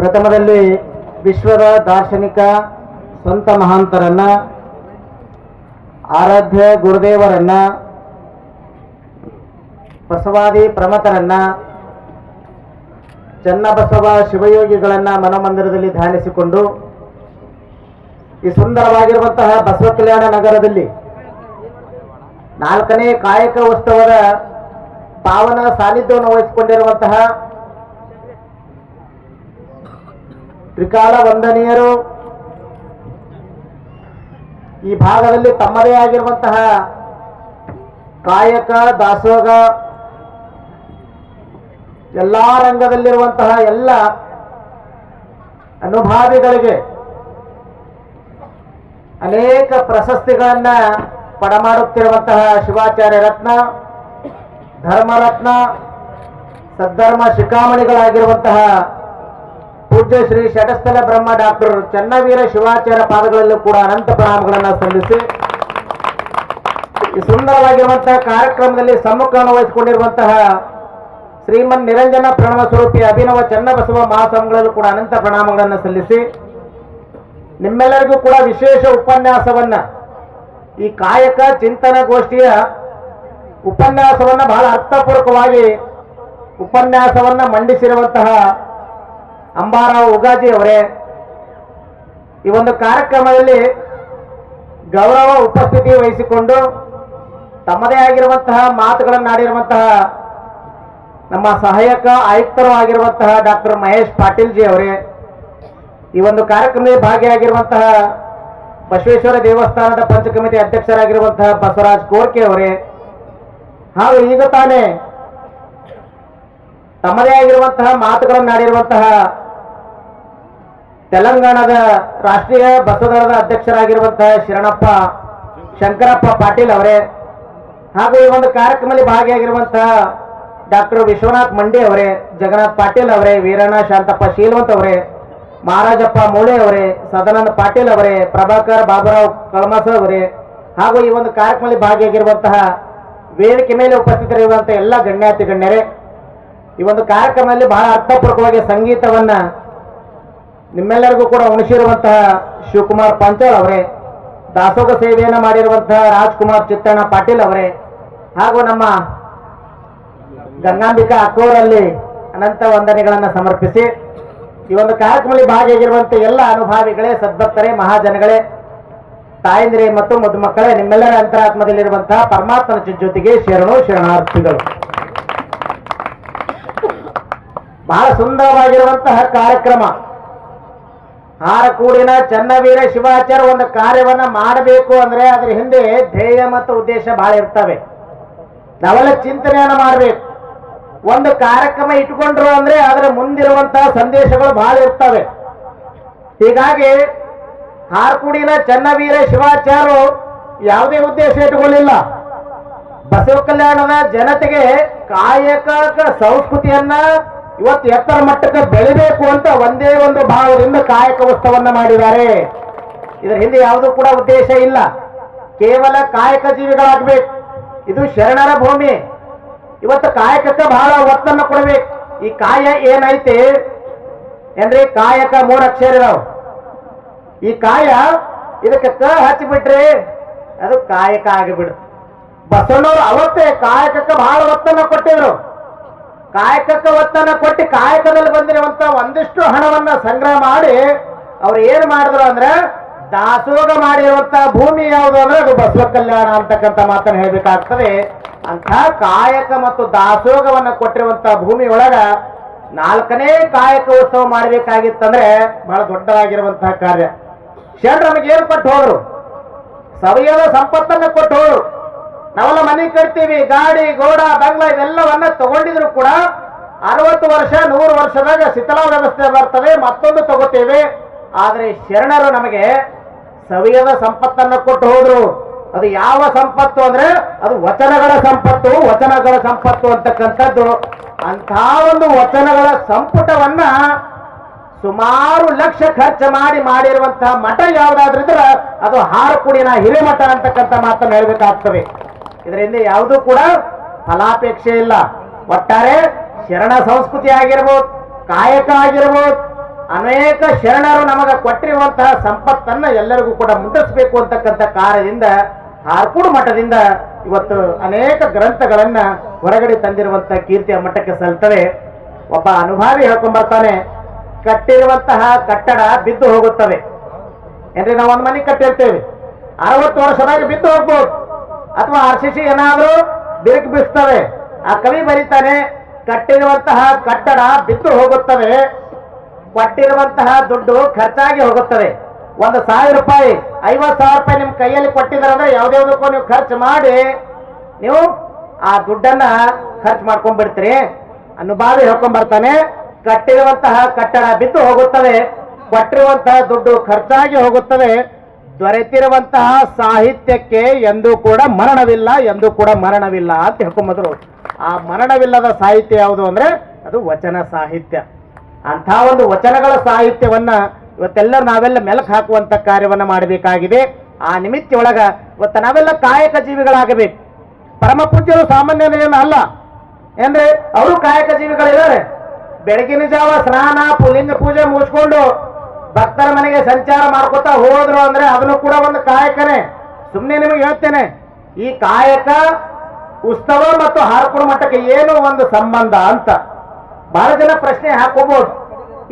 ಪ್ರಥಮದಲ್ಲಿ ವಿಶ್ವದ ದಾರ್ಶನಿಕ ಸಂತ ಮಹಾಂತರನ್ನ, ಆರಾಧ್ಯ ಗುರುದೇವರನ್ನ, ಬಸವಾದಿ ಪ್ರಮತರನ್ನ, ಚನ್ನಬಸವ ಶಿವಯೋಗಿಗಳನ್ನ ಮನಮಂದಿರದಲ್ಲಿ ಧ್ಯಾನಿಸಿಕೊಂಡು, ಈ ಸುಂದರವಾಗಿರುವಂತಹ ಬಸವ ಕಲ್ಯಾಣ ನಗರದಲ್ಲಿ ನಾಲ್ಕನೇ ಕಾಯಕ ಉತ್ಸವದ ಪಾವನ ಸಾನ್ನಿಧ್ಯವನ್ನು ವಹಿಸಿಕೊಂಡಿರುವಂತಹ ತ್ರಿಕಾಲ ವಂದನೀಯರು. ಈ ಭಾಗದಲ್ಲಿ ತಮ್ಮದೇ ಆಗಿರುವಂತಹ ಕಾಯಕ, ದಾಸೋಗ, ಎಲ್ಲಾ ರಂಗದಲ್ಲಿರುವಂತಹ ಎಲ್ಲ ಅನುಭಾವಿಗಳಿಗೆ ಅನೇಕ ಪ್ರಶಸ್ತಿಗಳನ್ನ ಪಡಮಾಡುತ್ತಿರುವಂತಹ ಶಿವಾಚಾರ್ಯ ರತ್ನ, ಧರ್ಮರತ್ನ, ಸದ್ಧರ್ಮ ಶಿಖಾಮಣಿಗಳಾಗಿರುವಂತಹ ಪೂಜ್ಯ ಶ್ರೀ ಷಟಸ್ಥಲ ಬ್ರಹ್ಮ ಡಾಕ್ಟರ್ ಚನ್ನವೀರ ಶಿವಾಚಾರ್ಯ ಪಾದಗಳಲ್ಲೂ ಕೂಡ ಅನಂತ ಪ್ರಣಾಮಗಳನ್ನು ಸಲ್ಲಿಸಿ ಈ ಸುಂದರವಾಗಿರುವಂತಹ ಕಾರ್ಯಕ್ರಮದಲ್ಲಿ ಸಮ್ಮುಖವನ್ನು ವಹಿಸಿಕೊಂಡಿರುವಂತಹ ಶ್ರೀಮನ್ ನಿರಂಜನ ಪ್ರಣವ ಸ್ವರೂಪಿ ಅಭಿನವ ಚನ್ನಬಸವ ಮಹಾಸ್ವಾಮಿಗಳಲ್ಲೂ ಕೂಡ ಅನಂತ ಪ್ರಣಾಮಗಳನ್ನು ಸಲ್ಲಿಸಿ ನಿಮ್ಮೆಲ್ಲರಿಗೂ ಕೂಡ ವಿಶೇಷ ಉಪನ್ಯಾಸವನ್ನ ಈ ಕಾಯಕ ಚಿಂತನ ಗೋಷ್ಠಿಯ ಉಪನ್ಯಾಸವನ್ನ ಬಹಳ ಅರ್ಥಪೂರ್ವಕವಾಗಿ ಉಪನ್ಯಾಸವನ್ನ ಮಂಡಿಸಿರುವಂತಹ ಅಂಬಾರಾವ್ ಉಗಾಜಿ ಅವರೇ ಈ ಒಂದು ಕಾರ್ಯಕ್ರಮದಲ್ಲಿ ಗೌರವ ಉಪಸ್ಥಿತಿ ವಹಿಸಿಕೊಂಡು ತಮ್ಮದೇ ಆಗಿರುವಂತಹ ಮಾತುಗಳನ್ನಾಡಿರುವಂತಹ ನಮ್ಮ ಸಹಾಯಕ ಆಯುಕ್ತರು ಆಗಿರುವಂತಹ ಡಾಕ್ಟರ್ ಮಹೇಶ್ ಪಾಟೀಲ್ ಜಿ ಅವರೇ ಈ ಒಂದು ಕಾರ್ಯಕ್ರಮದಲ್ಲಿ ಭಾಗಿಯಾಗಿರುವಂತಹ ಬಸವೇಶ್ವರ ದೇವಸ್ಥಾನದ ಪಂಚ ಕಮಿಟಿ ಅಧ್ಯಕ್ಷರಾಗಿರುವಂತಹ ಬಸವರಾಜ್ ಕೋರ್ಕೆ ಅವರೇ, ಹಾಗೂ ಈಗ ತಾನೇ ತಮ್ಮದೇ ಆಗಿರುವಂತಹ ಮಾತುಗಳನ್ನಾಡಿರುವಂತಹ ತೆಲಂಗಾಣದ ರಾಷ್ಟ್ರೀಯ ಬಸವದಳದ ಅಧ್ಯಕ್ಷರಾಗಿರುವಂತಹ ಶರಣಪ್ಪ ಶಂಕರಪ್ಪ ಪಾಟೀಲ್ ಅವರೇ, ಹಾಗೂ ಈ ಒಂದು ಕಾರ್ಯಕ್ರಮದಲ್ಲಿ ಭಾಗಿಯಾಗಿರುವಂತಹ ಡಾಕ್ಟರ್ ವಿಶ್ವನಾಥ್ ಮಂಡಿ ಅವರೇ, ಜಗನ್ನಾಥ್ ಪಾಟೀಲ್ ಅವರೇ, ವೀರಣ್ಣ ಶಾಂತಪ್ಪ ಶೀಲವಂತ್ ಅವರೇ, ಮಹಾರಾಜಪ್ಪ ಮೂಳೆ ಅವರೇ, ಸದಾನಂದ ಪಾಟೀಲ್ ಅವರೇ, ಪ್ರಭಾಕರ್ ಬಾಬುರಾವ್ ಕಳಮಸ ಅವರೇ, ಹಾಗೂ ಈ ಒಂದು ಕಾರ್ಯಕ್ರಮದಲ್ಲಿ ಭಾಗಿಯಾಗಿರುವಂತಹ ವೇದಿಕೆ ಮೇಲೆ ಉಪಸ್ಥಿತರಿರುವಂತಹ ಎಲ್ಲ ಗಣ್ಯಾತಿ ಗಣ್ಯರೇ, ಈ ಒಂದು ಕಾರ್ಯಕ್ರಮದಲ್ಲಿ ಬಹಳ ಅರ್ಥಪೂರ್ವಕವಾಗಿ ಸಂಗೀತವನ್ನ ನಿಮ್ಮೆಲ್ಲರಿಗೂ ಕೂಡ ಉಣಿಸಿರುವಂತಹ ಶಿವಕುಮಾರ್ ಪಂಚಾಳ್ ಅವರೇ ದಾಸೋಗ ಸೇವೆಯನ್ನು ಮಾಡಿರುವಂತಹ ರಾಜ್ಕುಮಾರ್ ಚಿತ್ತಣ್ಣ ಪಾಟೀಲ್ ಅವರೇ, ಹಾಗೂ ನಮ್ಮ ಗಂಗಾಂಬಿಕಾ ಅಕ್ಕೋರಲ್ಲಿ ಅನಂತ ವಂದನೆಗಳನ್ನು ಸಮರ್ಪಿಸಿ, ಈ ಒಂದು ಕಾರ್ಯಕ್ರಮದಲ್ಲಿ ಭಾಗಿಯಾಗಿರುವಂತಹ ಎಲ್ಲ ಅನುಭಾವಿಗಳೇ, ಸದ್ಭಕ್ತರೇ, ಮಹಾಜನಗಳೇ, ತಾಯಂದಿರೇ ಮತ್ತು ಮಧುಮಕ್ಕಳೇ ನಿಮ್ಮೆಲ್ಲರ ಅಂತರಾತ್ಮದಲ್ಲಿರುವಂತಹ ಪರಮಾತ್ಮನ ಜೊತೆಗೆ ಶರಣು ಶರಣಾರ್ಥಿಗಳು. ಬಹಳ ಸುಂದರವಾಗಿರುವಂತಹ ಕಾರ್ಯಕ್ರಮ. ಹಾರಕೂಡಿನ ಚನ್ನವೀರ ಶಿವಾಚಾರ್ಯ ಒಂದು ಕಾರ್ಯವನ್ನ ಮಾಡಬೇಕು ಅಂದ್ರೆ ಅದ್ರ ಹಿಂದೆ ಧ್ಯೇಯ ಮತ್ತು ಉದ್ದೇಶ ಬಹಳ ಇರ್ತವೆ. ನಾವೆಲ್ಲ ಚಿಂತನೆಯನ್ನ ಮಾಡಬೇಕು. ಒಂದು ಕಾರ್ಯಕ್ರಮ ಇಟ್ಕೊಂಡ್ರು ಅಂದ್ರೆ ಅದರ ಮುಂದಿರುವಂತಹ ಸಂದೇಶಗಳು ಬಹಳ ಇರ್ತವೆ. ಹೀಗಾಗಿ ಹಾರ್ಕುಡಿನ ಚನ್ನವೀರ ಶಿವಾಚಾರ್ಯರು ಯಾವುದೇ ಉದ್ದೇಶ ಇಟ್ಟುಕೊಳ್ಳಿಲ್ಲ ಬಸವ ಕಲ್ಯಾಣದ ಜನತೆಗೆ ಕಾಯಕ ಸಂಸ್ಕೃತಿಯನ್ನ ಇವತ್ತು ಎತ್ತರ ಮಟ್ಟಕ್ಕೆ ಬೆಳಿಬೇಕು ಅಂತ ಒಂದೇ ಒಂದು ಭಾವದಿಂದ ಕಾಯಕ ಉತ್ಸವನ್ನ ಮಾಡಿದ್ದಾರೆ. ಇದರ ಹಿಂದೆ ಯಾವುದೂ ಕೂಡ ಉದ್ದೇಶ ಇಲ್ಲ. ಕೇವಲ ಕಾಯಕ ಜೀವಿಗಳಾಗಬೇಕು. ಇದು ಶರಣರ ಭೂಮಿ. ಇವತ್ತು ಕಾಯಕಕ್ಕೆ ಬಹಳ ಒತ್ತನ್ನು ಕೊಡಬೇಕು. ಈ ಕಾಯ ಏನೈತೆ ಅಂದ್ರೆ ಕಾಯಕ ಮೂರು ಅಕ್ಷರ ಈ ಕಾಯ ಇದಕ್ಕೆ ಕ ಹಚ್ಚಿಬಿಟ್ರೆ ಅದು ಕಾಯಕ ಆಗಿಬಿಡುತ್ತೆ. ಬಸವಣ್ಣವರು ಅವತ್ತೇ ಕಾಯಕಕ್ಕೆ ಬಹಳ ಒತ್ತನ್ನು ಕೊಟ್ಟಿದ್ರು. ಕಾಯಕಕ್ಕೆ ಒತ್ತನ್ನು ಕೊಟ್ಟು ಕಾಯಕದಲ್ಲಿ ಬಂದಿರುವಂತ ಒಂದಿಷ್ಟು ಹಣವನ್ನ ಸಂಗ್ರಹ ಮಾಡಿ ಅವ್ರು ಏನ್ ಮಾಡಿದ್ರು ಅಂದ್ರೆ ದಾಸೋಗ ಮಾಡಿರುವಂತ ಭೂಮಿ ಯಾವುದು ಅಂದ್ರೆ ಅದು ಬಸವ ಕಲ್ಯಾಣ ಅಂತಕ್ಕಂಥ ಮಾತನ್ನು ಹೇಳ್ಬೇಕಾಗ್ತದೆ. ಅಂತ ಕಾಯಕ ಮತ್ತು ದಾಸೋಗವನ್ನ ಕೊಟ್ಟಿರುವಂತ ಭೂಮಿ ಒಳಗ ನಾಲ್ಕನೇ ಕಾಯಕ ಉತ್ಸವ ಮಾಡಬೇಕಾಗಿತ್ತಂದ್ರೆ ಬಹಳ ದೊಡ್ಡದಾಗಿರುವಂತಹ ಕಾರ್ಯ. ಶರಣ್ ನಮಗೆ ಏನ್ ಕೊಟ್ಟು ಹೋದ್ರು? ಸವಿಯದ ಸಂಪತ್ತನ್ನ ಕೊಟ್ಟು ಹೋದ್ರು. ನಾವೆಲ್ಲ ಮನೆ ಕಟ್ತೀವಿ, ಗಾಡಿ, ಗೋಡ, ಬಂಗ್ಲ ಇವೆಲ್ಲವನ್ನ ತಗೊಂಡಿದ್ರು ಕೂಡ ಅರವತ್ತು ವರ್ಷ, ನೂರು ವರ್ಷದಾಗ ಶಿಥಿಲ ವ್ಯವಸ್ಥೆ ಬರ್ತದೆ, ಮತ್ತೊಂದು ತಗೋತೇವೆ. ಆದ್ರೆ ಶರಣರು ನಮಗೆ ಸವಿಯದ ಸಂಪತ್ತನ್ನು ಕೊಟ್ಟು ಹೋದ್ರು. ಅದು ಯಾವ ಸಂಪತ್ತು ಅಂದ್ರೆ ಅದು ವಚನಗಳ ಸಂಪತ್ತು ವಚನಗಳ ಸಂಪತ್ತು ಅಂತಕ್ಕಂಥದ್ದು. ಅಂಥ ಒಂದು ವಚನಗಳ ಸಂಪುಟವನ್ನ ಸುಮಾರು ಲಕ್ಷ ಖರ್ಚು ಮಾಡಿ ಮಾಡಿರುವಂತಹ ಮಠ ಯಾವ್ದಾದ್ರಿದ್ರೆ ಅದು ಹಾರಕುಡಿನ ಹಿರೇಮಠ ಅಂತಕ್ಕಂಥ ಮಾತನ್ನು ಹೇಳ್ಬೇಕಾಗ್ತದೆ. ಇದರಿಂದ ಯಾವುದೂ ಕೂಡ ಫಲಾಪೇಕ್ಷೆ ಇಲ್ಲ. ಒಟ್ಟಾರೆ ಶರಣ ಸಂಸ್ಕೃತಿ ಆಗಿರ್ಬೋದು, ಕಾಯಕ ಆಗಿರ್ಬೋದು, ಅನೇಕ ಶರಣರು ನಮಗೆ ಕೊಟ್ಟಿರುವಂತಹ ಸಂಪತ್ತನ್ನ ಎಲ್ಲರಿಗೂ ಕೂಡ ಮುಟ್ಟಿಸ್ಬೇಕು ಅಂತಕ್ಕಂಥ ಕಾರ್ಯದಿಂದ ಹಾರ್ಕೂಡು ಮಠದಿಂದ ಇವತ್ತು ಅನೇಕ ಗ್ರಂಥಗಳನ್ನ ಹೊರಗಡೆ ತಂದಿರುವಂತಹ ಕೀರ್ತಿಯ ಮಟ್ಟಕ್ಕೆ ಸಲ್ತವೆ ಒಬ್ಬ ಅನುಭಾವಿ ಹೇಳ್ಕೊಂಡ್ಬರ್ತಾನೆ ಕಟ್ಟಿರುವಂತಹ ಕಟ್ಟಡ ಬಿದ್ದು ಹೋಗುತ್ತವೆ. ಏನ್ರಿ ನಾವು ಒಂದು ಮನೆ ಕಟ್ಟಿರ್ತೇವೆ. ಅರವತ್ತು ವರ್ಷದಾಗ ಬಿದ್ದು ಹೋಗ್ಬೋದು. ಅಥವಾ ಆರ್ ಸಿ ಸಿ ಏನಾದ್ರೂ ಬಿರುಕು ಬಿಸ್ತವೆ ಆ ಕವಿ ಬರೀತಾನೆ, ಕಟ್ಟಿರುವಂತಹ ಕಟ್ಟಡ ಬಿದ್ದು ಹೋಗುತ್ತವೆ. ಕೊಟ್ಟಿರುವಂತಹ ದುಡ್ಡು ಖರ್ಚಾಗಿ ಹೋಗುತ್ತದೆ ಒಂದು ಸಾವಿರ ರೂಪಾಯಿ, ಐವತ್ತು ಸಾವಿರ ರೂಪಾಯಿ ನಿಮ್ಮ ಕೈಯಲ್ಲಿ ಕೊಟ್ಟಿದ್ದಾರೆ ಅಂದ್ರೆ ಯಾವ್ದ್ಯಾವ್ದಕ್ಕೂ ನೀವು ಖರ್ಚು ಮಾಡಿ, ನೀವು ಆ ದುಡ್ಡನ್ನ ಖರ್ಚು ಮಾಡ್ಕೊಂಡ್ಬಿಡ್ತೀರಿ. ಅನುಭಾವಿ ಹೇಳ್ಕೊಂಡ್ ಬರ್ತಾನೆ, ಕಟ್ಟಿರುವಂತಹ ಕಟ್ಟಡ ಬಿದ್ದು ಹೋಗುತ್ತವೆ. ಕೊಟ್ಟಿರುವಂತಹ ದುಡ್ಡು ಖರ್ಚಾಗಿ ಹೋಗುತ್ತದೆ ದೊರೆತಿರುವಂತಹ ಸಾಹಿತ್ಯಕ್ಕೆ ಎಂದೂ ಕೂಡ ಮರಣವಿಲ್ಲ, ಎಂದೂ ಕೂಡ ಮರಣವಿಲ್ಲ ಅಂತ ಹೇಳ್ಕೊಂಬದ್ರು ಆ ಮರಣವಿಲ್ಲದ ಸಾಹಿತ್ಯ ಯಾವುದು ಅಂದ್ರೆ ಅದು ವಚನ ಸಾಹಿತ್ಯ. ಅಂಥ ಒಂದು ವಚನಗಳ ಸಾಹಿತ್ಯವನ್ನ ಇವತ್ತೆಲ್ಲ ನಾವೆಲ್ಲ ಮೆಲಕ್ ಹಾಕುವಂತ ಕಾರ್ಯವನ್ನ ಮಾಡಬೇಕಾಗಿದೆ. ಆ ನಿಮಿತ್ತ ಒಳಗ ಇವತ್ತು ನಾವೆಲ್ಲ ಕಾಯಕ ಜೀವಿಗಳಾಗಬೇಕು. ಪರಮ ಪೂಜ್ಯರು ಸಾಮಾನ್ಯನೇನು ಅಲ್ಲ. ಅಂದ್ರೆ ಅವರು ಕಾಯಕ ಜೀವಿಗಳಿದ್ದಾರೆ. ಬೆಳಗಿನ ಜಾವ ಸ್ನಾನ ಪುಲಿಂಗ ಪೂಜೆ ಮುಗಿಸ್ಕೊಂಡು ಭಕ್ತರ ಮನೆಗೆ ಸಂಚಾರ ಮಾಡ್ಕೋತಾ ಹೋದ್ರು ಅಂದ್ರೆ ಅದನ್ನು ಕೂಡ ಒಂದು ಕಾಯಕನೇ. ಸುಮ್ಮನೆ ನಿಮಗೆ ಹೇಳ್ತೇನೆ, ಈ ಕಾಯಕ, ಉತ್ಸವ ಮತ್ತು ಹಾರ್ಕುಡು ಮಠಕ್ಕೆ ಏನು ಒಂದು ಸಂಬಂಧ ಅಂತ. ಬಹಳ ಜನ ಪ್ರಶ್ನೆ ಹಾಕೋಬಹುದು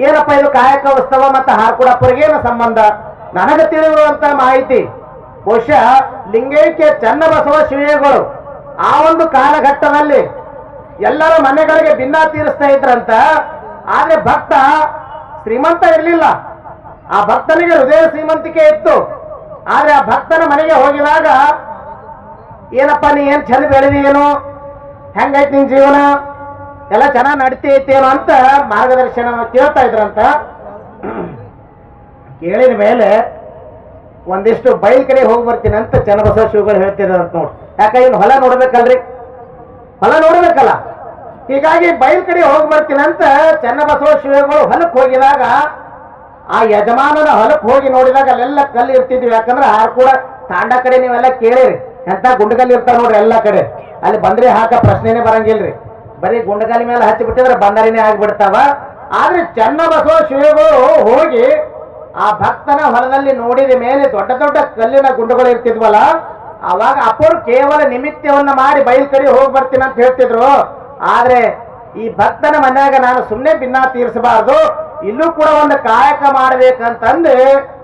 ಏನಪ್ಪ ಇದು ಕಾಯಕ, ಉತ್ಸವ ಮತ್ತು ಹಾರ್ಕುಡಪ್ಪರಿಗೆ ಏನು ಸಂಬಂಧ? ನನಗೆ ತಿಳಿದಿರುವಂತ ಮಾಹಿತಿ, ಬಹುಶಃ ಲಿಂಗೈಕ್ಯ ಚನ್ನಬಸವ ಶಿವಗಳು ಆ ಒಂದು ಕಾಲಘಟ್ಟದಲ್ಲಿ ಎಲ್ಲರ ಮನೆಗಳಿಗೆ ಭಿನ್ನ ತೀರಿಸ್ತಾ ಇದ್ರಂತ, ಆದ್ರೆ ಭಕ್ತ ಶ್ರೀಮಂತ ಇರಲಿಲ್ಲ. ಆ ಭಕ್ತನಿಗೆ ಹೃದಯ ಶ್ರೀಮಂತಿಕೆ ಇತ್ತು. ಆದ್ರೆ ಆ ಭಕ್ತನ ಮನೆಗೆ ಹೋಗಿದಾಗ ಏನಪ್ಪ, ನೀ ಏನ್ ಚಂದ ಏನು? ಹೆಂಗೈತಿ ನಿನ್ ಜೀವನ? ಎಲ್ಲ ಚೆನ್ನಾಗಿ ನಡೀತಿ ಐತೇನೋ ಅಂತ ಮಾರ್ಗದರ್ಶನ ಕೇಳ್ತಾ ಇದ್ರಂತ. ಕೇಳಿದ ಮೇಲೆ ಒಂದಿಷ್ಟು ಬೈಲ್ ಕಡೆ ಹೋಗಿ ಬರ್ತೀನಿ ಅಂತ ಚನ್ನಬಸವ ಶಿವಗಳು ಹೇಳ್ತಿದ್ರಂತ ನೋಡಿ. ಯಾಕೆ ಇನ್ನು ಹೊಲ ನೋಡ್ಬೇಕಲ್ರಿ? ಹೊಲ ನೋಡ್ಬೇಕಲ್ಲ? ಹೀಗಾಗಿ ಬೈಲ್ ಕಡೆ ಹೋಗಿ ಬರ್ತೀನಿ ಅಂತ ಚನ್ನಬಸವ ಶಿವಗಳು ಹೊಲಕ್ಕೆ ಹೋಗಿದಾಗ ಆ ಯಜಮಾನನ ಹೊಲಕ್ಕೆ ಹೋಗಿ ನೋಡಿದಾಗ ಅಲ್ಲೆಲ್ಲ ಕಲ್ಲು ಇರ್ತಿದ್ವಿ. ಯಾಕಂದ್ರೆ ಆರು ಕೂಡ ತಾಂಡ ಕಡೆ ನೀವೆಲ್ಲ ಕೇಳಿರಿ. ಎಂತ ಗುಂಡಗಲ್ಲಿ ಇರ್ತಾವ ನೋಡ್ರಿ ಎಲ್ಲ ಕಡೆ. ಅಲ್ಲಿ ಬಂದ್ರೆ ಹಾಕ, ಪ್ರಶ್ನೆನೇ ಬರಂಗಿಲ್ರಿ. ಬರೀ ಗುಂಡಗಾಲಿ ಮೇಲೆ ಹಚ್ಚಿ ಬಿಟ್ಟಿದ್ರೆ ಬಂದರಿನೇ ಆಗ್ಬಿಡ್ತಾವ. ಆದ್ರೆ ಚನ್ನಬಸವ ಶಿವಗಳು ಹೋಗಿ ಆ ಭಕ್ತನ ಹೊಲದಲ್ಲಿ ನೋಡಿದ ಮೇಲೆ ದೊಡ್ಡ ದೊಡ್ಡ ಕಲ್ಲಿನ ಗುಂಡುಗಳು ಇರ್ತಿದ್ವಲ್ಲ, ಅವಾಗ ಅಪ್ಪರು ಕೇವಲ ನಿಮಿತ್ತವನ್ನ ಮಾಡಿ ಬಯಲ್ ಕಡೆ ಹೋಗಿ ಬರ್ತೀನಿ ಅಂತ ಹೇಳ್ತಿದ್ರು. ಆದ್ರೆ ಈ ಭಕ್ತನ ಮನ್ಯಾಗ ನಾನು ಸುಮ್ಮನೆ ಭಿನ್ನ ತೀರಿಸಬಾರ್ದು. ಇಲ್ಲೂ ಕೂಡ ಒಂದು ಕಾಯಕ ಮಾಡ್ಬೇಕಂತಂದು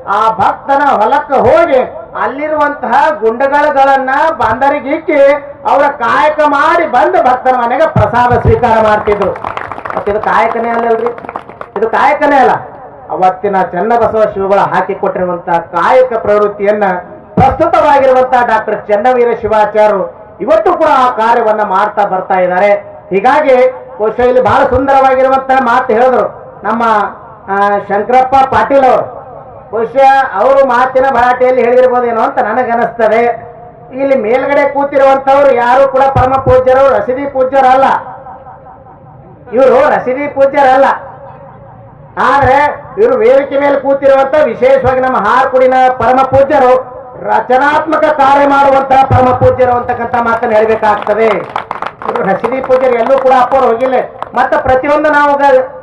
ಆ ಭಕ್ತನ ಹೊಲಕ್ಕೆ ಹೋಗಿ ಅಲ್ಲಿರುವಂತಹ ಗುಂಡಗಳನ್ನ ಬಂದರಿಗೆ ಇಕ್ಕಿ ಅವರ ಕಾಯಕ ಮಾಡಿ ಬಂದು ಭಕ್ತನ ಮನೆಗೆ ಪ್ರಸಾದ ಸ್ವೀಕಾರ ಮಾಡ್ತಿದ್ರು. ಮತ್ತೆ ಇದು ಕಾಯಕನೇ ಅಲ್ಲಲ್ರಿ? ಇದು ಕಾಯಕನೇ ಅಲ್ಲ. ಅವತ್ತಿನ ಚನ್ನಬಸವ ಶಿವಗಳು ಹಾಕಿ ಕೊಟ್ಟಿರುವಂತಹ ಕಾಯಕ ಪ್ರವೃತ್ತಿಯನ್ನ ಪ್ರಸ್ತುತವಾಗಿರುವಂತಹ ಡಾಕ್ಟರ್ ಚನ್ನವೀರ ಶಿವಾಚಾರ್ಯರು ಇವತ್ತು ಕೂಡ ಆ ಕಾರ್ಯವನ್ನ ಮಾಡ್ತಾ ಬರ್ತಾ ಇದ್ದಾರೆ. ಹೀಗಾಗಿ ಬಹುಶಃ ಇಲ್ಲಿ ಬಹಳ ಸುಂದರವಾಗಿರುವಂತಹ ಮಾತು ಹೇಳಿದ್ರು. ನಮ್ಮ ಶಂಕರಪ್ಪ ಪಾಟೀಲ್ ಅವರು. ಬಹುಶಃ ಅವರು ಮಾತಿನ ಭರಾಟೆಯಲ್ಲಿ ಹೇಳಿರ್ಬೋದೇನೋ ಅಂತ ನನಗನ್ನಿಸ್ತದೆ ಇಲ್ಲಿ ಮೇಲ್ಗಡೆ ಕೂತಿರುವಂತವ್ರು ಯಾರು ಕೂಡ ಪರಮ ಪೂಜ್ಯರು, ರಸೀದಿ ಪೂಜ್ಯರಲ್ಲ. ಇವರು ರಸೀದಿ ಪೂಜ್ಯರಲ್ಲ. ಆದ್ರೆ ಇವರು ವೇದಿಕೆ ಮೇಲೆ ಕೂತಿರುವಂತ ವಿಶೇಷವಾಗಿ ನಮ್ಮ ಹಾರ್ಕುಡಿನ ಪರಮ ಪೂಜ್ಯರು ರಚನಾತ್ಮಕ ಕಾರ್ಯ ಮಾಡುವಂತಹ ಪರಮ ಪೂಜ್ಯರು ಅಂತಕ್ಕಂಥ ಮಾತನ್ನು ಹೇಳಬೇಕಾಗ್ತದೆ. ಇವರು ರಸೀದಿ ಪೂಜ್ಯರು ಎಲ್ಲೂ ಕೂಡ ಅಪ್ಪೋರು ಹೋಗಿಲ್ಲ. ಮತ್ತೆ ಪ್ರತಿಯೊಂದು ನಾವು